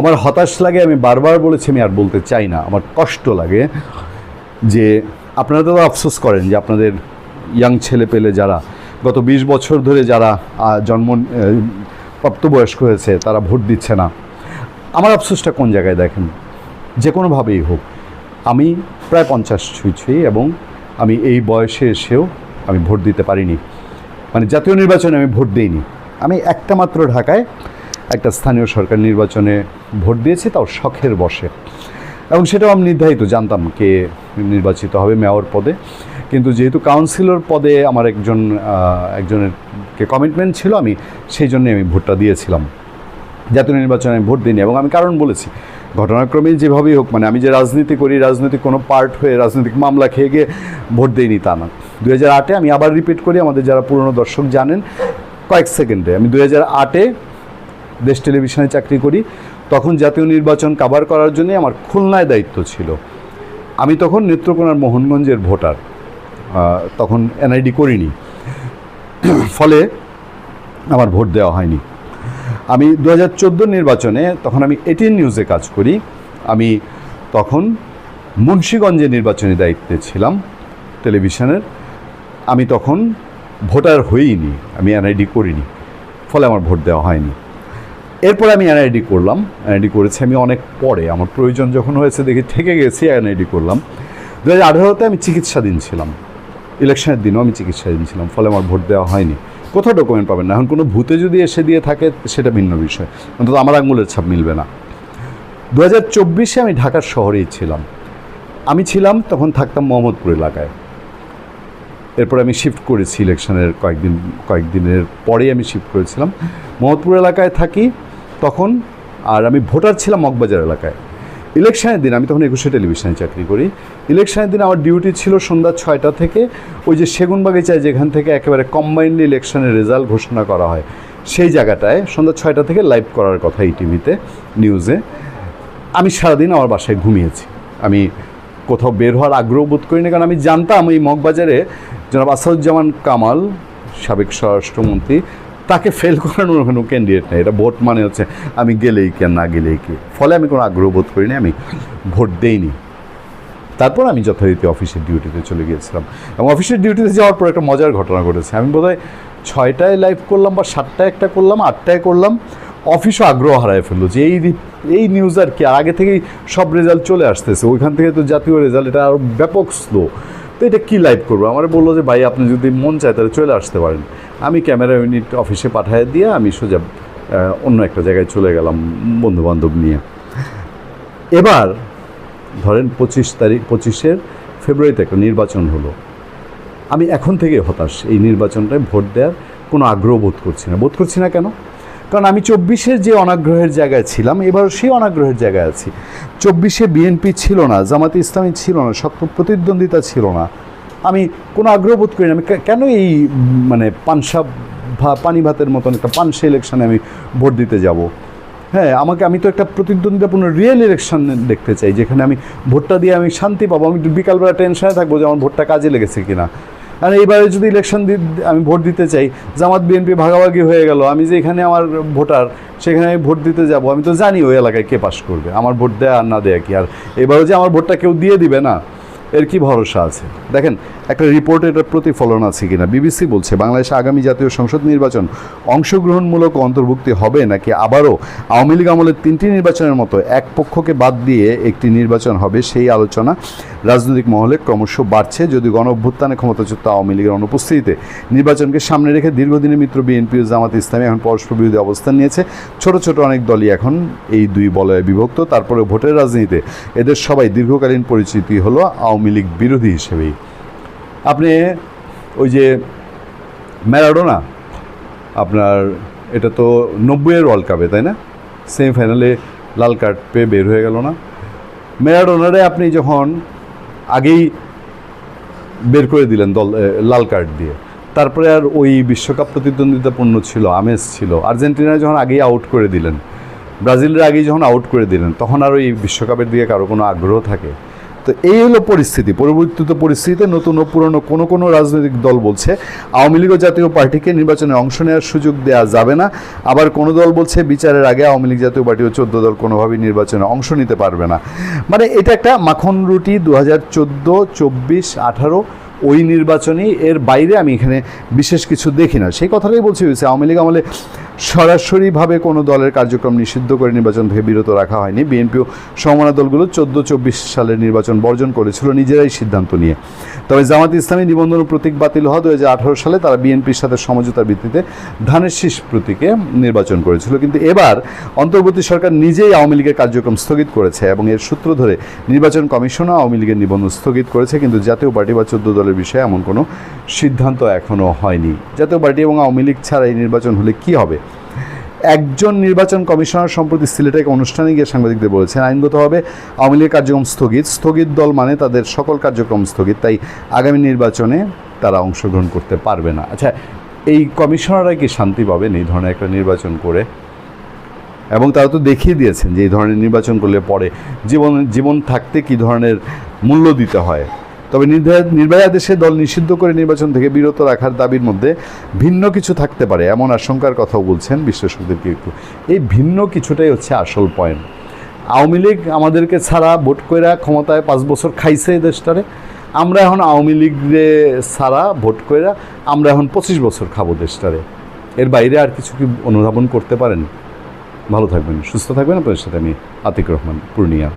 আমার হতাশ লাগে, আমি বারবার বলেছি, আমি আর বলতে চাই না। আমার কষ্ট লাগে যে আপনারা তো আফসোস করেন যে আপনাদের ইয়াং ছেলে পেলে যারা, গত বিশ বছর ধরে যারা জন্ম প্রাপ্তবয়স্ক হয়েছে, তারা ভোট দিচ্ছে না। আমার আফসোসটা কোন জায়গায় দেখেন? যে কোনোভাবেই হোক, আমি প্রায় পঞ্চাশ ছুঁই ছুঁই এবং আমি এই বয়সে এসেও আমি ভোট দিতে পারিনি। মানে জাতীয় নির্বাচনে আমি ভোট দিইনি। আমি একটা মাত্র ঢাকায় একটা স্থানীয় সরকার নির্বাচনে ভোট দিয়েছি, তাও শখের বসে এবং সেটাও আমি নির্ধারিত জানতাম কে নির্বাচিত হবে মেয়র পদে। কিন্তু যেহেতু কাউন্সিলর পদে আমার একজন একজনের কে কমিটমেন্ট ছিল, আমি সেই জন্যে আমি ভোটটা দিয়েছিলাম। জাতীয় নির্বাচনে আমি ভোট দিইনি এবং আমি কারণ বলেছি, ঘটনাক্রমে যেভাবেই হোক মানে আমি যে রাজনীতি করি রাজনৈতিক কোনো পার্ট হয়ে রাজনৈতিক মামলা খেয়ে গিয়ে ভোট দিইনি তা না। দু হাজার আটে আমি আবার রিপিট করি, আমাদের যারা পুরনো দর্শক জানেন, কয়েক সেকেন্ডে আমি দু হাজার আটে দেশ টেলিভিশনে চাকরি করি, তখন জাতীয় নির্বাচন কাভার করার জন্যই আমার খুলনায় দায়িত্ব ছিল। আমি তখন নেত্রকোনার মোহনগঞ্জের ভোটার তখন এনআইডি করিনি। ফলে আমার ভোট দেওয়া হয়নি। আমি দু হাজার চোদ্দ নির্বাচনে তখন আমি এটিএন নিউজে কাজ করি। আমি তখন মুন্সীগঞ্জে নির্বাচনী দায়িত্বে ছিলাম টেলিভিশনের। আমি তখন ভোটার হইনি, আমি এনআইডি করিনি। ফলে আমার ভোট দেওয়া হয়নি। এরপরে আমি এনআইডি করলাম। এনআইডি করেছি আমি অনেক পরে। আমার প্রয়োজন যখন হয়েছে দেখি থেকে গেছি এনআইডি করলাম। দু হাজার আঠারোতে আমি চিকিৎসাধীন ছিলাম। ইলেকশনের দিনও আমি চিকিৎসাধীন ছিলাম, ফলে আমার ভোট দেওয়া হয়নি। কোথাও ডকুমেন্ট পাবেন না। এখন কোনো ভূতে যদি এসে দিয়ে থাকে, সেটা ভিন্ন বিষয়। অন্তত আমার আঙুলের ছাপ মিলবে না। দু হাজার চব্বিশে আমি ঢাকার শহরেই ছিলাম। আমি ছিলাম তখন থাকতাম মোহাম্মদপুর এলাকায়। এরপর আমি শিফট করেছি ইলেকশনের কয়েকদিন, কয়েকদিনের পরেই আমি শিফট করেছিলাম। মোহাম্মদপুর এলাকায় থাকি। তখন আর আমি ভোটার ছিলাম মগবাজার এলাকায়। ইলেকশনের দিন আমি তখন একুশে টেলিভিশনে চাকরি করি। ইলেকশনের দিন আমার ডিউটি ছিল সন্ধ্যা ছয়টা থেকে। ওই যে সেগুন বাগিচায় যেখান থেকে একেবারে কম্বাইন্ডলি ইলেকশনের রেজাল্ট ঘোষণা করা হয়, সেই জায়গাটায় সন্ধ্যা ছয়টা থেকে লাইভ করার কথা এই টিভিতে নিউজে আমি সারাদিন আমার বাসায় ঘুমিয়েছি। আমি কোথাও বের হওয়ার আগ্রহ বোধ করি না, কারণ আমি জানতাম এই মগবাজারে জনাব আসাদুজ্জামান কামাল, সাবেক স্বরাষ্ট্রমন্ত্রী তাকে ফেল করানোর কোনো ক্যান্ডিডেট নেই। এটা ভোট মানে হচ্ছে আমি গেলেই কে না গেলেই কে? ফলে আমি কোনো আগ্রহ বোধ করি না আমি ভোট দেইনি। তারপর আমি যথারীতি অফিসের ডিউটিতে চলে গিয়েছিলাম। এবং অফিসের ডিউটিতে যাওয়ার পর একটা মজার ঘটনা ঘটেছে। আমি বোধহয় ছয়টায় লাইভ করলাম বা সাতটায় একটা করলাম, আটটায় করলাম অফিসও আগ্রহ হারায় ফেলল যে এই এই নিউজ আর কি? আগে থেকেই সব রেজাল্ট চলে আসতেছে। ওইখান থেকে তো জাতীয় রেজাল্ট এটা আরও ব্যাপক স্লো তো এটা কী লাইভ করব? আমার বলল যে, ভাই, আপনি যদি মন চায় তাহলে চলে আসতে পারেন। আমি ক্যামেরা ইউনিট অফিসে পাঠিয়ে দিয়ে আমি সোজা অন্য একটা জায়গায় চলে গেলাম বন্ধু বান্ধব নিয়ে। এবার, ধরেন পঁচিশ তারিখ, পঁচিশের ফেব্রুয়ারিতে একটা নির্বাচন হলো। আমি এখন থেকে হতাশ, এই নির্বাচনটায় ভোট দেওয়ার কোনো আগ্রহ বোধ করছি না। বোধ করছি না কেন? কারণ আমি চব্বিশের যে অনাগ্রহের জায়গায় ছিলাম এবার সেই অনাগ্রহের জায়গায় আছি। চব্বিশে বিএনপি ছিল না, জামাতে ইসলামী ছিল না শক্ত প্রতিদ্বন্দ্বিতা ছিল না। আমি কোনো আগ্রহ বোধ করি না। আমি কেন এই মানে পানসা ভা, পানি ভাতের মতন একটা পানসা ইলেকশনে আমি ভোট দিতে যাব? হ্যাঁ আমাকে, আমি তো একটা প্রতিদ্বন্দ্বিতাপূর্ণ রিয়েল ইলেকশন দেখতে চাই, যেখানে আমি ভোটটা দিয়ে আমি শান্তি পাবো। আমি বিকালবেলা টেনশনে থাকব যে আমার ভোটটা কাজে লেগেছে কিনা। আর এইবারে যদি ইলেকশন আমি ভোট দিতে চাই, জামাত বিএনপি ভাগাভাগি হয়ে গেল, আমি যে এখানে আমার ভোটার, সেখানে আমি ভোট দিতে যাব, আমি তো জানি ওই এলাকায় কে পাশ করবে, আমার ভোট দেয়া আর না দেয়া কি? আর এবারও যে আমার ভোটটা কেউ দিয়ে দিবে না এর কি ভরসা আছে? দেখেন, একটা রিপোর্টে এটার প্রতিফলন আছে কিনা? বিবিসি বলছে, বাংলাদেশে আগামী জাতীয় সংসদ নির্বাচন অংশগ্রহণমূলক অন্তর্ভুক্তি হবে নাকি আবারও আওয়ামী লীগ আমলের তিনটি নির্বাচনের মতো এক পক্ষকে বাদ দিয়ে একটি নির্বাচন হবে সেই আলোচনা রাজনৈতিক মহলে ক্রমশ বাড়ছে। যদি গণ অভ্যুত্থানে ক্ষমতাচ্যুত আওয়ামী লীগের অনুপস্থিতিতে নির্বাচনকে সামনে রেখে দীর্ঘদিনের মিত্র বিএনপি ও জামাত ইসলামী এখন পরস্পর বিরোধী অবস্থান নিয়েছে। ছোট ছোট অনেক দলই এখন এই দুই বলয়ে বিভক্ত। তারপরে ভোটের রাজনীতিতে এদের সবাই দীর্ঘকালীন পরিচিতি হলো আওয়ামী লীগ বিরোধী হিসেবেই আপনি ওই যে ম্যারাডোনা, আপনার এটা তো নব্বইয়ের ওয়ার্ল্ড কাপে তাই না? সেমিফাইনালে লাল কার্ড পেয়ে বের হয়ে গেল না। ম্যারাডোনারে আপনি যখন আগেই বের করে দিলেন দল লাল কার্ড দিয়ে, তারপরে আর ওই বিশ্বকাপ প্রতিদ্বন্দ্বিতাপূর্ণ ছিল, আমেজ ছিল। আর্জেন্টিনা যখন আগেই আউট করে দিলেন, ব্রাজিলের আগেই যখন আউট করে দিলেন, তখন আর ওই বিশ্বকাপের দিকে কারও কোনো আগ্রহ থাকে? তো এই হলো পরিস্থিতি। পরিবর্তিত পরিস্থিতিতে নতুন ও পুরনো কোনো কোনো রাজনৈতিক দল বলছে, আওয়ামী লীগ ও জাতীয় পার্টিকে নির্বাচনে অংশ নেওয়ার সুযোগ দেওয়া যাবে না। আবার কোনো দল বলছে, বিচারের আগে আওয়ামী লীগ জাতীয় পার্টি ও চোদ্দ দল কোনোভাবেই নির্বাচনে অংশ নিতে পারবে না। মানে এটা একটা মাখন রুটি দু হাজার চোদ্দ, চব্বিশ, আঠারো, ওই নির্বাচনই। এর বাইরে আমি এখানে বিশেষ কিছু দেখি না। সেই কথাটাই বলছি হয়েছে, আওয়ামী লীগ আমলে সরাসরিভাবে কোনো দলের কার্যক্রম নিষিদ্ধ করে নির্বাচন থেকে বিরত রাখা হয়নি। বিএনপিও সমমনা দলগুলো চোদ্দ চব্বিশ সালের নির্বাচন বর্জন করেছিল নিজেরাই সিদ্ধান্ত নিয়ে। তবে জামাত ইসলামী নিবন্ধন প্রতীক বাতিল হওয়া দু হাজার আঠারো সালে তারা বিএনপির সাথে সমঝোতার ভিত্তিতে ধানের শীষ প্রতীকে নির্বাচন করেছিল। কিন্তু এবার অন্তর্বর্তী সরকার নিজেই আওয়ামী লীগের কার্যক্রম স্থগিত করেছে এবং এর সূত্র ধরে নির্বাচন কমিশনও আওয়ামী লীগের নিবন্ধন স্থগিত করেছে, কিন্তু জাতীয় পার্টি বা চোদ্দ দলের বিষয়ে এমন কোনো সিদ্ধান্ত এখনও হয়নি। জাতীয় পার্টি এবং আওয়ামী লীগ ছাড়া এই নির্বাচন হলে কি হবে? একজন নির্বাচন কমিশনার সম্প্রতি সিলেটে এক অনুষ্ঠানে গিয়ে সাংবাদিকদের বলেছেন আইনগতভাবে আওয়ামী লীগের কার্যক্রম স্থগিত। স্থগিত দল মানে তাদের সকল কার্যক্রম স্থগিত, তাই আগামী নির্বাচনে তারা অংশগ্রহণ করতে পারবে না। আচ্ছা এই কমিশনাররা কি শান্তি পাবেন এই ধরনের একটা নির্বাচন করে? এবং তারা তো দেখিয়ে দিয়েছেন যে এই ধরনের নির্বাচন করলে পরে জীবন জীবন থাকতে কী ধরনের মূল্য দিতে হয়? তবে নির্ভয়া দেশে দল নিষিদ্ধ করে নির্বাচন থেকে বিরত রাখার দাবির মধ্যে ভিন্ন কিছু থাকতে পারে, এমন আশঙ্কার কথাও বলছেন বিশ্লেষকদেরকে একটু এই ভিন্ন কিছুটাই হচ্ছে আসল পয়েন্ট আওয়ামী লীগ আমাদেরকে ছাড়া ভোট কইরা ক্ষমতায় পাঁচ বছর খাইছে এই দেশটারে। আমরা এখন আওয়ামী লীগরে ছাড়া ভোট কইরা আমরা এখন পঁচিশ বছর খাব দেশটারে। এর বাইরে আর কিছু কি অনুধাবন করতে পারেন? ভালো থাকবেন, সুস্থ থাকবেন। আপনাদের সাথে আমি আতিক রহমান, পূর্ণিয়া।